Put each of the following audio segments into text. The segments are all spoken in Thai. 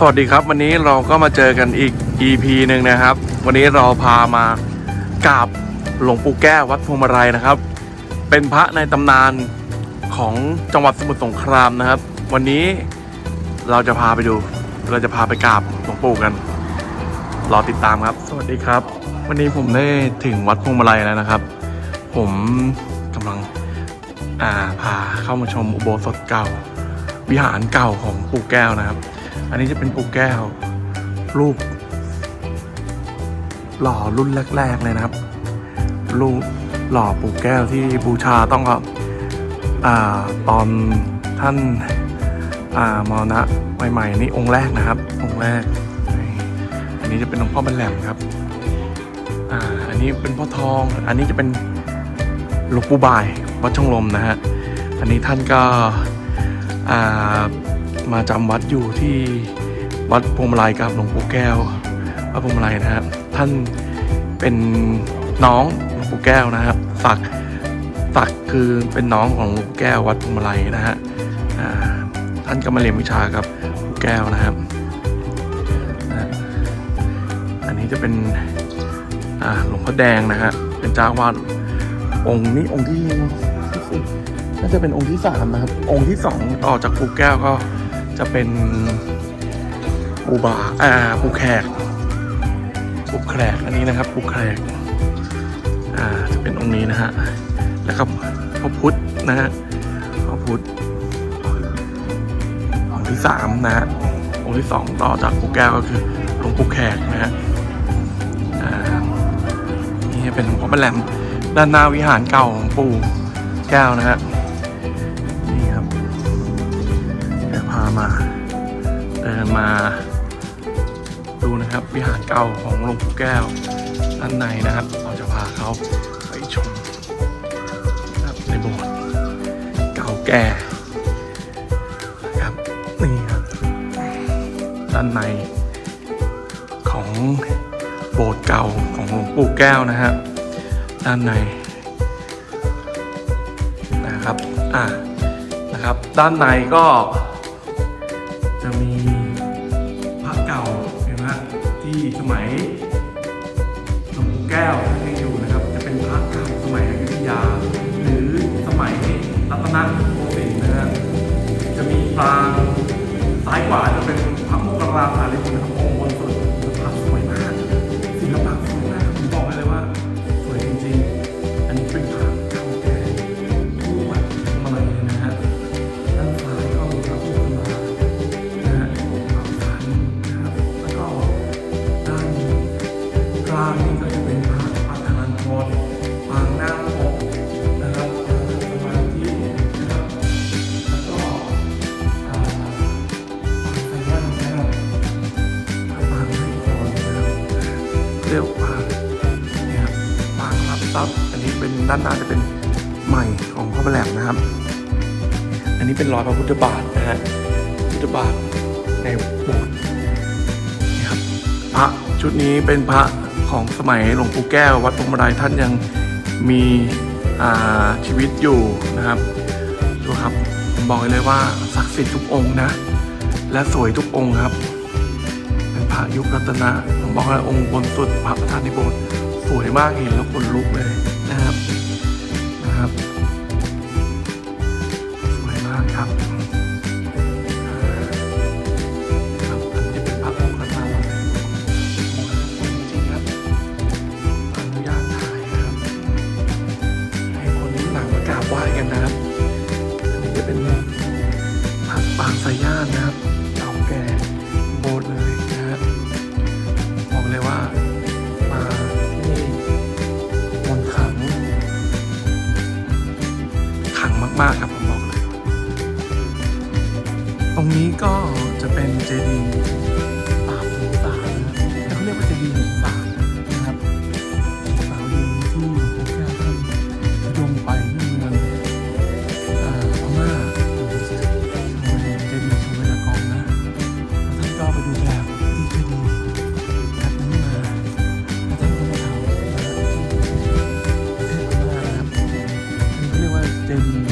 สวัสดีครับวันนี้เราก็มาเจอกันอีก EP หนึ่งนะครับ วันนี้เราพามากราบหลวงปู่แก้ววัดพวงมาลัยนะครับ เป็นพระในตำนานของจังหวัดสมุทรสงครามนะครับ วันนี้เราจะพาไปดู เราจะพาไปกราบหลวงปู่กันรอติดตามครับ สวัสดีครับ วันนี้ผมได้ถึงวัดพวงมาลัยแล้วนะครับ ผมกำลังอ่าพาเข้ามาชมอุโบสถเก่า วิหารเก่าของปู่แก้วนะครับ อันนี้จะเป็นปูแก้ว รูป หล่อรุ่นแรก ๆ เลยนะครับ รูปหล่อปูแก้วที่บูชาต้องกับอ่าตอนท่านอ่ามรณะใหม่ๆนี่องค์แรกนะครับ องค์แรก อันนี้จะเป็นหลวงพ่อบรรแหลมครับอ่าอันนี้เป็นพ่อทอง อันนี้จะเป็นหลวงปู่บายวัดช่องลมนะฮะ อันนี้ท่านก็อ่า มาจำวัดอยู่ที่วัดพวงมาลัยกับหลวงปู่แก้ววัดพวงมาลัยนะครับ ท่านเป็นน้องหลวงปู่แก้วนะครับศักดิ์ศักคือเป็นน้องของหลวงปู่แก้ววัดพวงมาลัยนะฮะท่านก็มาเรียนวิชากับปู่แก้วนะครับ อันนี้จะเป็นหลวงพ่อแดงนะฮะเป็นเจ้าวาดองค์นี้องค์ที่น่าจะเป็นองค์ที่สามนะครับ องค์ที่สองต่อจากปู่แก้วก็ จะเป็นปูบาอ่าปูแขกปุกแขกอันนี้นะครับปุกแขกอ่าจะเป็นองค์นี้นะฮะแล้วก็พระพุทธนะฮะพระพุทธองค์ที่สามนะฮะองค์ที่สองต่อจากปุกแก้วก็คือหลวงปูแขกนะฮะอ่านี่เป็นหลวงพ่อแหลมด้านหน้าวิหารเก่าของปู่แก้วนะฮะ มา ดูนะครับวิหารเก่าของหลวงปู่แก้วด้านในนะครับ เราจะพาเขาไปชมนะครับในโบสถ์เก่าแก่นะครับนี่ครับด้านในของโบสถ์เก่าของหลวงปู่แก้วนะครับด้านในนะครับอ่านะครับ ด้านในก็ สมัยหลวงปู่แก้วท่านยังอยู่นะครับ จะเป็นพระเก่าสมัยอยุธยา หรือสมัยรัตนโกสินทร์นะฮะจะมีปรางซ้ายขวาจะเป็นพระโมคคัลลาภาลิบุญนะ เรียกว่าเนี่ยครับปางรับทรัพย์อันนี้เป็นด้านหน้าจะเป็นใหม่ของพ่อแหลมนะครับ อันนี้เป็นรอยพระพุทธบาทนะฮะพุทธบาทในโบสถ์นี่ครับพระชุดนี้เป็นพระของสมัยหลวงปู่แก้ว วัดพรหมรายท่านยังมีชีวิตอยู่นะครับดูครับผมบอกเลยว่าศักดิ์สิทธิ์ทุกองค์นะ และสวยทุกองค์ครับ เป็นพระยุครัตนะผมบอกเลยองค์บนสุด พระประธานในโบสถ์สวยมากเห็นแล้วขนลุกเลยนะครับนะครับ มากๆครับผมบอกเลย ตรงนี้ก็จะเป็นเจดีย์ปราบหงสารนะครับเขาเรียกว่าเจดีย์หงสารนะครับสาวดีที่หลวงปู่แก้วท่านทุดงไปที่เมืองเอ่อพม่าหรือชเวเจดีย์ชเวลากองนะแล้วท่านก็ไปดูแบบที่เจดีย์แบบนี้มาแล้วท่านก็มาทำที่ประเทศพม่านะครับอันนี้เขาเรียกว่าเจดีย์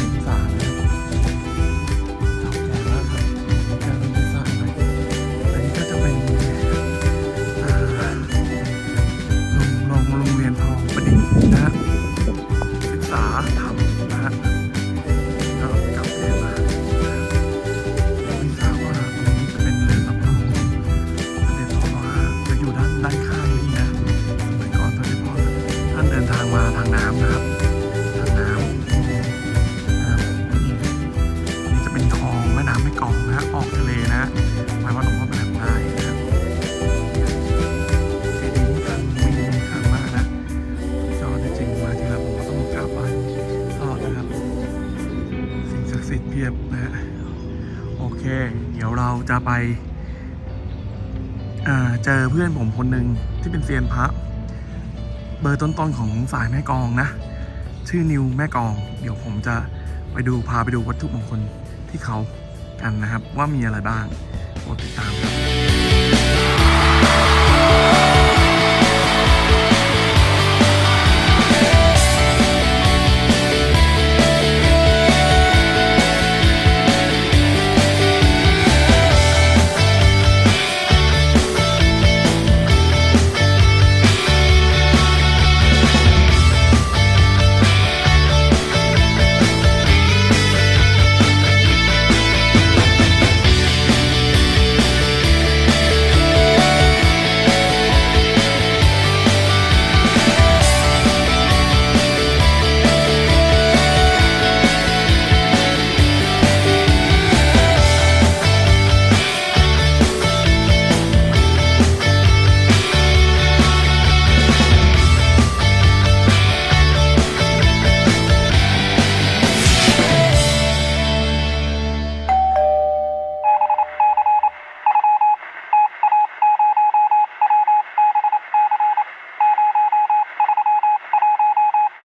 จะไปเจอเพื่อนผมคนหนึ่งที่เป็นเซียนพระ เบอร์ต้นๆของสายแม่กองนะ ชื่อนิวแม่กอง เดี๋ยวผมจะไปดูพาไปดูวัตถุมงคลที่เขากันนะครับ ว่ามีอะไรบ้างโปรดติดตามครับ